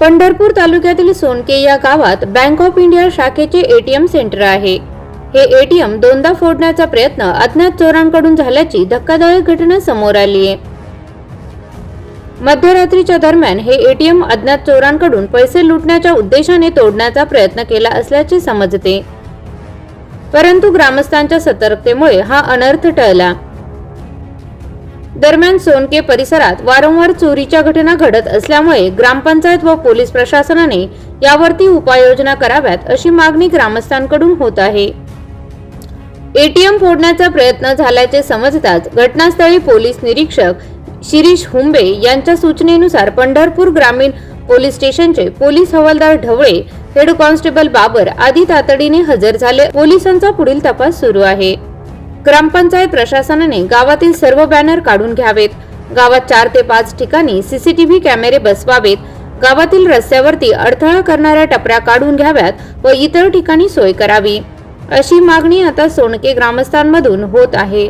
पंढरपूर तालुक्यातील सोनके या गावात बँक ऑफ इंडिया शाखेचे एटीएम सेंटर आहे. हे एटीएम दोनदा फोडण्याचा प्रयत्न अज्ञात चोरांकडून झाल्याची धक्कादायक घटना समोर आली आहे. मध्यरात्रीच्या दरम्यान हे एटीएम अज्ञात चोरांकडून पैसे लुटण्याच्या उद्देशाने तोडण्याचा प्रयत्न केला असल्याचे समजते. परंतु ग्रामस्थांच्या सतर्कतेमुळे हा अनर्थ टळला. दरम्यान सोनके परिसरात वारंवार चोरीच्या घटना घडत असल्यामुळे ग्रामपंचायत व पोलीस प्रशासनाने यावरती उपाययोजना कराव्यात अशी मागणी ग्रामस्थांकडून होत आहे. एटीएम फोडण्याचा प्रयत्न झाल्याचे समजताच घटनास्थळी पोलीस निरीक्षक शिरीष हुंबे यांच्या सूचनेनुसार पंढरपूर ग्रामीण पोलीस स्टेशनचे पोलीस हवालदार ढवळे हेड कॉन्स्टेबल बाबर आदी तातडीने हजर झाले. पोलिसांचा पुढील तपास सुरू आहे. ग्रामपंचायत प्रशासनाने गावातील सर्व बॅनर काढून घ्यावेत. गावात चार ते पाच ठिकाणी सीसीटीव्ही कॅमेरे बसवावेत. गावातील रस्त्यावरती अडथळा करणाऱ्या टपऱ्या काढून घ्याव्यात व इतर ठिकाणी सोय करावी. अशी मागणी आता सोनके ग्रामस्थांमधून होत आहे.